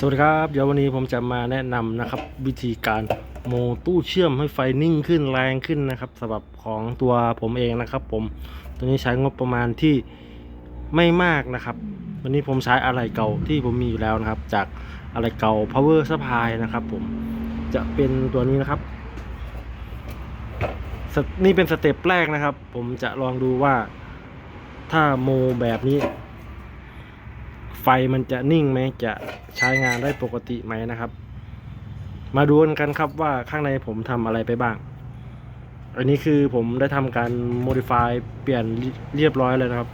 สวัสดีครับ เดี๋ยววันนี้ผมจะมาแนะนำนะครับ วิธีการโมตู้เชื่อมให้ไฟนิ่งขึ้นแรงขึ้นนะครับสำหรับของตัวผมเองนะครับ ผมตัวนี้ใช้งบประมาณที่ไม่มากนะครับ วันนี้ผมใช้อะไรเก่าที่ผมมีอยู่แล้วนะครับ จากอะไรเก่า power supply นะครับ ผมจะเป็นตัวนี้นะครับ นี่เป็นสเต็ปแรกนะครับ ผมจะลองดูว่าถ้าโมแบบนี้ ไฟมันจะนิ่งไหมจะใช้งานได้ปกติไหมนะครับ มาดูกันครับว่าข้างในผมทำอะไรไปบ้าง อันนี้คือผมได้ทำการ modify เปลี่ยนเรียบร้อยเลยนะครับ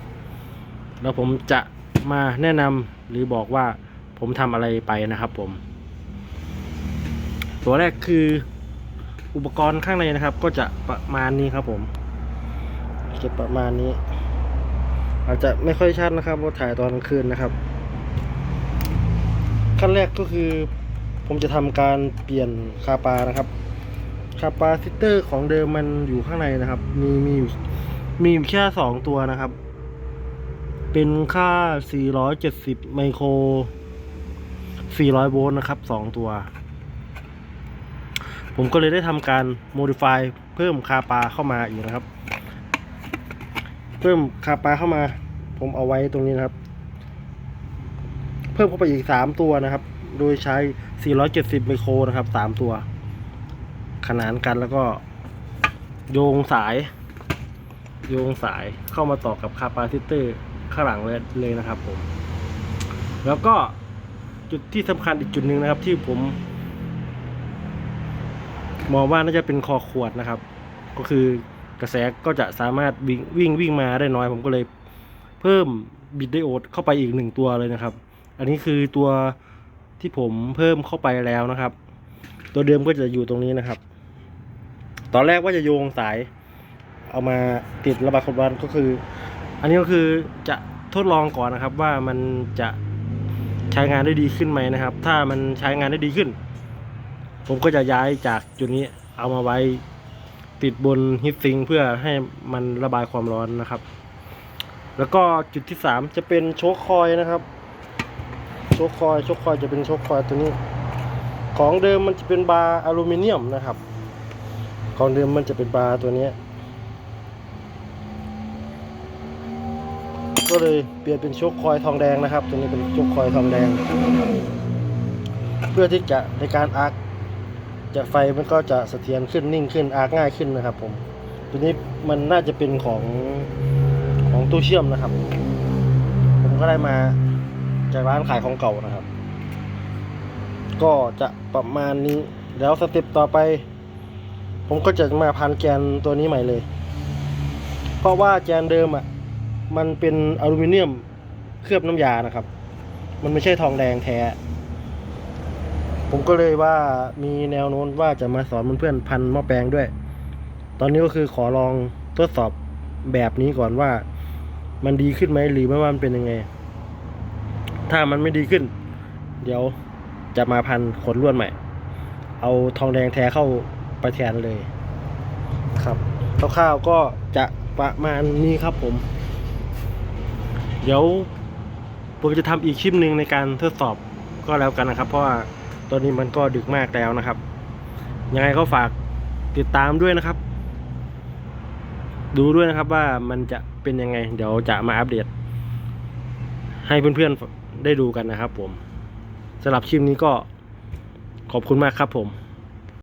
แล้วผมจะมาแนะนำหรือบอกว่าผมทำอะไรไปนะครับผม ตัวแรกคืออุปกรณ์ข้างในนะครับ ก็จะประมาณนี้ครับผมจะประมาณนี้ อาจจะไม่ค่อยชัดนะครับว่าถ่ายตอนกลางคืนนะครับ ขั้นแรกก็คือ ผมจะทำการเปลี่ยนคาปานะครับ คาปาซิเตอร์ของเดิมมันอยู่ข้างในนะครับ มีมีอยู่มีอยู่แค่สองตัวนะครับ เป็นค่า 470 ไมโคร 400 โวลต์นะครับสองตัว ผมก็เลยได้ทำการ modify เพิ่มคาปาเข้ามาอีกนะครับ เพิ่มคาปาเข้ามา ผมเอาไว้ตรงนี้นะครับ เพิ่มเข้าไปอีกสามตัวนะครับ โดยใช้ 470 ไมโครนะครับสามตัว ขนานกันแล้วก็ โยงสาย โยงสายเข้ามาต่อกับคาปาซิเตอร์ข้างหลังเลยเลยนะครับผม แล้วก็จุดที่สำคัญอีกจุดหนึ่งนะครับ ที่ผมมองว่าน่าจะเป็นคอขวดนะครับ ก็คือ กระแสก็จะสามารถวิ่งวิ่งวิ่งมาได้น้อย ผมก็เลยเพิ่มบิดไดโอดเข้าไปอีกหนึ่งตัวเลยนะครับ อันนี้คือตัวที่ผมเพิ่มเข้าไปแล้วนะครับ ตัวเดิมก็จะอยู่ตรงนี้นะครับ ตอนแรกว่าจะโยงสาย เอามาติดระบายความร้อนก็คือ อันนี้ก็คือจะทดลองก่อนนะครับว่ามันจะใช้งานได้ดีขึ้นไหมนะครับ ถ้ามันใช้งานได้ดีขึ้น ผมก็จะย้ายจากจุดนี้เอามาไว้ ติดบนฮิตซิงเพื่อให้มันระบายความร้อนนะครับ แล้วก็จุดที่สามจะเป็นโชคคอยนะครับ โชคคอยโชคคอยจะเป็นโชคคอยตัวนี้ ของเดิมมันจะเป็นบาร์อลูมิเนียมนะครับ ของเดิมมันจะเป็นบาร์ตัวนี้ ก็เลยเปลี่ยนเป็นโชคคอยทองแดงนะครับ ตัวนี้เป็นโชคคอยทองแดง เพื่อที่จะในการอาร์ค จะไฟมันก็จะเสถียรขึ้นนิ่งขึ้นอาร์คง่ายขึ้นนะครับ ผมตัวนี้มันน่าจะเป็นของของตู้เชื่อมนะครับ ผมก็ได้มาจากร้านขายของเก่านะครับ ก็จะประมาณนี้แล้วสเต็ปต่อไป ผมก็จะมาพันแกนตัวนี้ใหม่เลย เพราะว่าแกนเดิมอะมันเป็นอลูมิเนียมเคลือบน้ำยานะครับ มันไม่ใช่ทองแดงแท้ ผมก็เลยว่ามีแนวโน้นว่าจะมาสอนเพื่อนๆพันหม้อแปลงด้วย ตอนนี้ก็คือขอลองทดสอบแบบนี้ก่อนว่า มันดีขึ้นไหมหรือไม่ว่ามันเป็นยังไง ถ้ามันไม่ดีขึ้น เดี๋ยวจะมาพันขนลวดใหม่ เอาทองแดงแท้เข้าไปแทนเลยครับคร่าวๆก็จะประมาณนี้ครับผม เดี๋ยวผมจะทำอีกคลิปหนึ่งในการทดสอบก็แล้วกันนะครับ เพราะว่า อนนี้มันก็ดึกมากแล้วนะครับ ยังไงก็ฝากติดตามด้วยนะครับ ดูด้วยนะครับว่ามันจะเป็นยังไง เดี๋ยวจะมาอัปเดต ให้เพื่อนๆได้ดูกันนะครับผมสำหรับคลิปนี้ก็ขอบคุณมากครับผม